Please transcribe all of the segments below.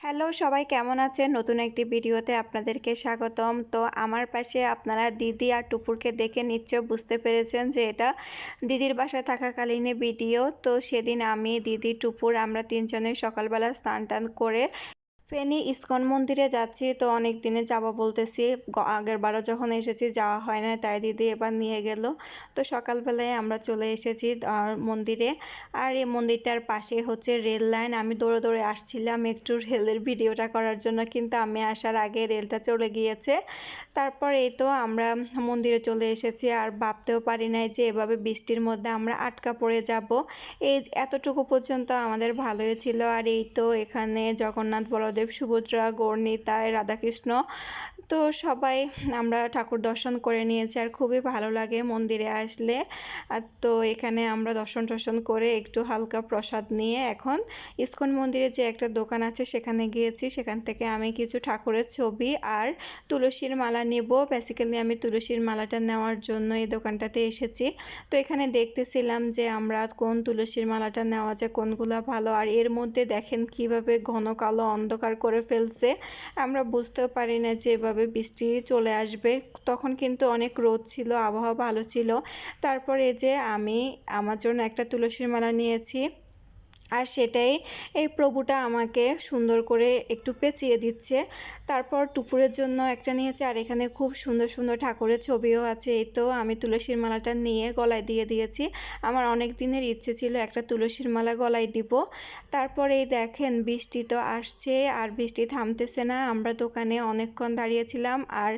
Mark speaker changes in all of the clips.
Speaker 1: Hello, সবাই কেমন আছেন? নতুন একটি ভিডিওতে আপনাদেরকে স্বাগতম। তো আমার পাশে আপনারা দিদি আর টুপুরকে দেখে নিশ্চয় বুঝতে পেরেছেন যে এটা দিদির বাসায় থাকাকালীন ভিডিও। তো সেদিন আমি, দিদি, টুপুর আমরা তিনজনের সকালবেলা স্নান টান করে ফেনী ইস্কন মন্দিরে যাচ্ছি, তো অনেক দিনে যাব বলতেছি। আগের বারও যখন এসেছি, যাওয়া হয় না তাই দিদি এবার নিয়ে গেল। তো সকালবেলায় আমরা চলে এসেছি মন্দিরে। আর এই মন্দিরটার পাশে হচ্ছে রেল লাইন। আমি দৌড়ে দৌড়ে আসছিলাম একটু রেলের ভিডিওটা করার জন্য, কিন্তু আমি আসার আগে রেলটা চলে গিয়েছে। তারপর এই তো আমরা মন্দিরে চলে এসেছি, আর ভাবতেও পারি নাই যে এভাবে বৃষ্টির মধ্যে আমরা আটকা পড়ে যাব। এই এতটুকু পর্যন্ত আমাদের ভালোই ছিল। আর এই তো এখানে জগন্নাথ বলদেব সুভদ্রা গৌরনীতায় রাধাকৃষ্ণ তো সবাই আমরা ঠাকুর দর্শন করে নিয়েছি আর খুবই ভালো লাগে মন্দিরে আসলে। আর তো এখানে আমরা দর্শন টর্শন করে একটু হালকা প্রসাদ নিয়ে এখন ইস্কন মন্দিরে যে একটা দোকান আছে সেখানে গিয়েছি। সেখান থেকে আমি কিছু ঠাকুরের ছবি আর তুলসীর মালা নেব। বেসিক্যালি আমি তুলসীর মালাটা নেওয়ার জন্য এই দোকানটাতে এসেছি। তো এখানে দেখতেছিলাম যে আমরা কোন তুলসীর মালাটা নেওয়া যায়, কোনগুলো ভালো আর এর মধ্যে দেখেন কীভাবে ঘন কালো অন্ধকার করে ফেলছে। আমরা বুঝতেও পারি না যে এভাবে বৃষ্টি চলে আসবে। তখন কিন্তু অনেক রোদ ছিল, আবহাওয়া ভালো ছিল। তারপরে যে আমি আমার জন্য একটা তুলসীর মালা নিয়েছি। আর সেটাই এই প্রভুটা আমাকে সুন্দর করে একটু পেঁচিয়ে দিচ্ছে। তারপর টুপুরের জন্য একটা নিয়েছে, আর এখানে খুব সুন্দর সুন্দর ঠাকুরের ছবিও আছে। এই তো আমি তুলসীর মালাটা নিয়ে গলায় দিয়ে দিয়েছি। আমার অনেক দিনের ইচ্ছে ছিল একটা তুলসীর মালা গলায় দিব। তারপর এই দেখেন বৃষ্টি তো আসছে, আর বৃষ্টি থামতেছে না। আমরা দোকানে অনেকক্ষণ দাঁড়িয়েছিলাম আর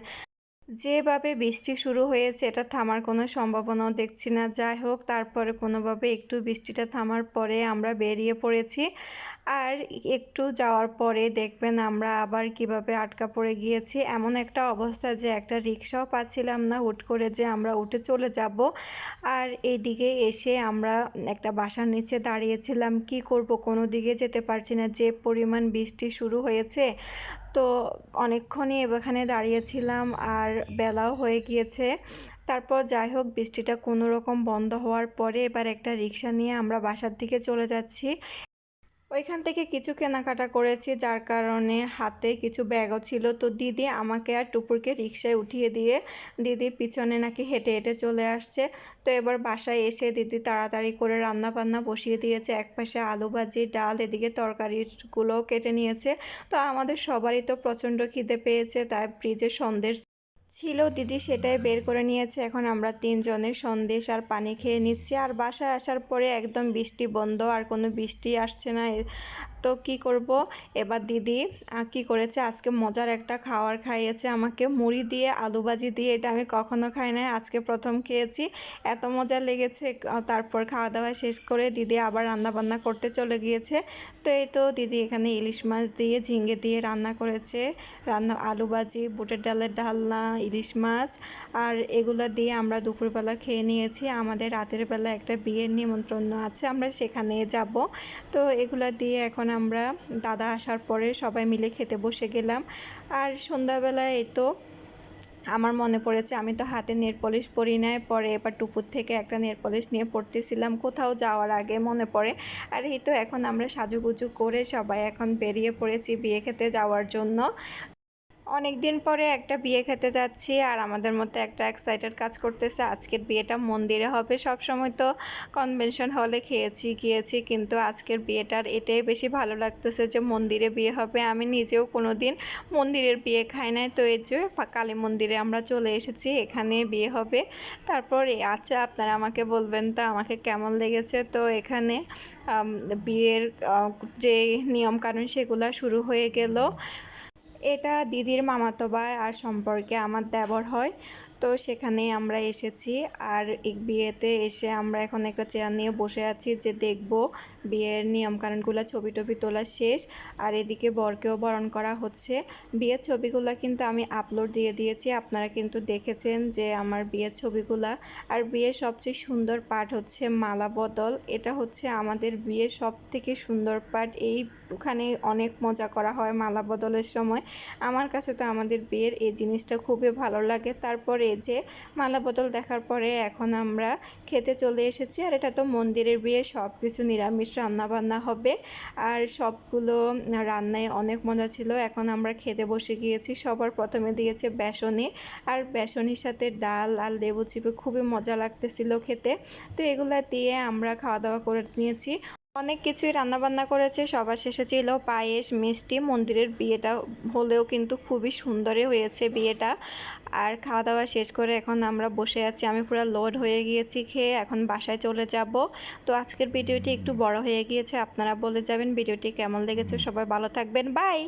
Speaker 1: যেভাবে বৃষ্টি শুরু হয়েছে, এটা থামার কোনো সম্ভাবনাও দেখছি না। যাই হোক, তারপরে কোনোভাবে একটু বৃষ্টিটা থামার পরে আমরা বেরিয়ে পড়েছি। আর একটু যাওয়ার পরে দেখবেন আমরা আবার কীভাবে আটকা পড়ে গিয়েছি। এমন একটা অবস্থা যে একটা রিক্সাও পাচ্ছিলাম না, হুট করে যে আমরা উঠে চলে যাব। আর এইদিকে এসে আমরা একটা বাসার নিচে দাঁড়িয়েছিলাম। কি করব? কোনো দিকে যেতে পারছি না। যে পরিমাণ বৃষ্টি শুরু হয়েছে তো অনেকক্ষণই এখানে দাঁড়িয়েছিলাম আর বেলাও হয়ে গিয়েছে। তারপর যাই হোক, বৃষ্টিটা কোনো রকম বন্ধ হওয়ার পরে এবার একটা রিক্সা নিয়ে আমরা বাসার দিকে চলে যাচ্ছি। ওইখান থেকে কিছু কেনাকাটা করেছি, যার কারণে হাতে কিছু ব্যাগও ছিল। তো দিদি আমাকে আর টুপুরকে রিক্সায় উঠিয়ে দিয়ে দিদি পিছনে নাকি হেঁটে হেঁটে চলে আসছে। তো এবার বাসায় এসে দিদি তাড়াতাড়ি করে রান্না বান্না বসিয়ে দিয়েছে। একপাশে আলু ভাজি, ডাল, এদিকে তরকারিগুলোও কেটে নিয়েছে। তো আমাদের সবারই তো প্রচণ্ড খিদে পেয়েছে, তাই ফ্রিজে সন্দেশ ছিল, দিদি সেটাই বের করে নিয়েছে। এখন আমরা তিনজনে সন্দেশ আর পানি খেয়ে নিচ্ছি। আর বাসায় আসার পরে একদম বৃষ্টি বন্ধ, আর কোনো বৃষ্টি আসছে না। তো কি করব? এবার দিদি কি করেছে? আজকে মজার একটা খাওয়ার খাইয়েছে আমাকে। মুড়ি দিয়ে, আলু ভাজি দিয়ে, এটা আমি কখনো খাই নাই। আজকে প্রথম খেয়েছি। এত মজা লেগেছে। তারপর খাওয়া দাওয়া শেষ করে দিদি আবার রান্না বান্না করতে চলে গিয়েছে। তো এই তো দিদি এখানে ইলিশ মাছ দিয়ে ঝিঙ্গে দিয়ে রান্না করেছে। রান্না, আলু ভাজি, বুটের ডালের ডালনা, ইলিশ মাছ। আর এগুলো দিয়ে আমরা দুপুরবেলা খেয়ে নিয়েছি। আমাদের রাতের বেলা একটা বিয়ের নিমন্ত্রণ আছে, আমরা সেখানে যাব। তো এগুলো দিয়ে এখন আমরা দাদা আসার পরে সবাই মিলে খেতে বসে গেলাম। আর সন্ধ্যাবেলায় এই তো আমার মনে পড়েছে, আমি তো হাতে নেল পলিশ পরি নাই, পরে এবার টুপুর থেকে একটা নেল পলিশ নিয়ে পড়তেছিলাম, কোথাও যাওয়ার আগে মনে পড়ে। আর এই তো এখন আমরা সাজুগুজু করে সবাই এখন বেরিয়ে পড়েছি বিয়ে খেতে যাওয়ার জন্য। অনেক দিন পরে একটা বিয়ে খেতে যাচ্ছি আর আমাদের মধ্যে একটা এক্সাইটেড কাজ করতেছে। আজকের বিয়েটা মন্দিরে হবে। সব সময় তো কনভেনশন হলে খেয়েছি, গিয়েছি, কিন্তু আজকের বিয়েটার এটাই বেশি ভালো লাগতেছে যে মন্দিরে বিয়ে হবে। আমি নিজেও কোনো দিন মন্দিরের বিয়ে খাই নাই। তো এই যে কালী মন্দিরে আমরা চলে এসেছি, এখানে বিয়ে হবে। তারপর আচ্ছা আপনারা আমাকে বলবেন তো আমাকে কেমন লেগেছে? তো এখানে বিয়ের যে নিয়মকানুন সেগুলো শুরু হয়ে গেল। এটা দিদির মামাতো ভাই আর সম্পর্কে আমার দেবর হয়। তো সেখানে আমরা এসেছি। আর এই বিয়েতে এসে আমরা এখন একটা চেয়ার নিয়ে বসে আছি যে দেখব বিয়ের নিয়মকানুনগুলো, ছবি টবি তোলা শেষ। আর এদিকে বরকেও বরণ করা হচ্ছে। বিয়ের ছবিগুলো কিন্তু আমি আপলোড দিয়ে দিয়েছি। আপনারা কিন্তু দেখেছেন যে আমার বিয়ের ছবিগুলা। আর বিয়ের সবচেয়ে সুন্দর পার্ট হচ্ছে মালা বদল। এটা হচ্ছে আমাদের বিয়ের সব থেকে সুন্দর পার্ট। এই ওখানে অনেক মজা করা হয় মালা বদলের সময়। আমার কাছে তো আমাদের বিয়ের এই জিনিসটা খুবই ভালো লাগে। তারপরে যে মালা বদল দেখার পরে এখন আমরা খেতে চলে এসেছি। আর এটা তো মন্দিরের বিয়ে সব কিছু নিরামিষ রান্নাবান্না হবে। আর সবগুলো রান্নায় অনেক মজা ছিল। এখন আমরা খেতে বসে গিয়েছি। সবার প্রথমে দিয়েছে বেসনে। আর বেসনের সাথে ডাল আর লেবু চিপে খুবই মজা লাগতেছিল খেতে। তো এগুলা দিয়ে আমরা খাওয়া দাওয়া করে নিয়েছি। অনেক কিছুই রান্নাবান্না করেছে, সবার শেষে ছিল পায়েস, মিষ্টি, মন্দিরের বিয়েটা হলেও কিন্তু খুবই সুন্দরই হয়েছে বিয়েটা। আর খাওয়া দাওয়া শেষ করে এখন আমরা বসে আছি, আমি পুরো লোড হয়ে গিয়েছি খেয়ে এখন বাসায় চলে যাব। তো আজকের ভিডিওটি একটু বড় হয়ে গিয়েছে, আপনারা বলে যাবেন ভিডিওটি কেমন লেগেছে, সবাই ভালো থাকবেন বাই